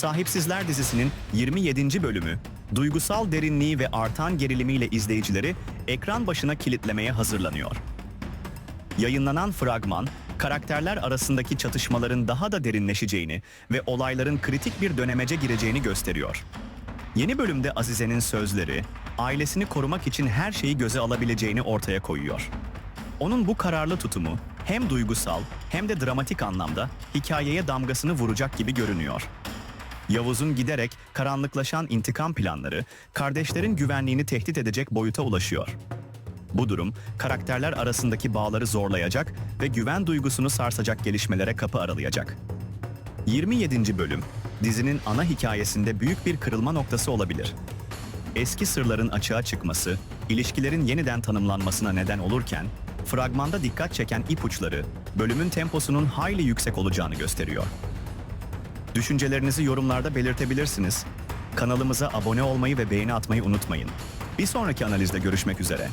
Sahipsizler dizisinin 27. bölümü, duygusal derinliği ve artan gerilimiyle izleyicileri ekran başına kilitlemeye hazırlanıyor. Yayınlanan fragman, karakterler arasındaki çatışmaların daha da derinleşeceğini ve olayların kritik bir dönemece gireceğini gösteriyor. Yeni bölümde Azize'nin sözleri, ailesini korumak için her şeyi göze alabileceğini ortaya koyuyor. Onun bu kararlı tutumu hem duygusal hem de dramatik anlamda hikayeye damgasını vuracak gibi görünüyor. Yavuz'un giderek karanlıklaşan intikam planları kardeşlerin güvenliğini tehdit edecek boyuta ulaşıyor. Bu durum karakterler arasındaki bağları zorlayacak ve güven duygusunu sarsacak gelişmelere kapı aralayacak. 27. bölüm dizinin ana hikayesinde büyük bir kırılma noktası olabilir. Eski sırların açığa çıkması, ilişkilerin yeniden tanımlanmasına neden olurken, fragmanda dikkat çeken ipuçları bölümün temposunun hayli yüksek olacağını gösteriyor. Düşüncelerinizi yorumlarda belirtebilirsiniz. Kanalımıza abone olmayı ve beğeni atmayı unutmayın. Bir sonraki analizde görüşmek üzere.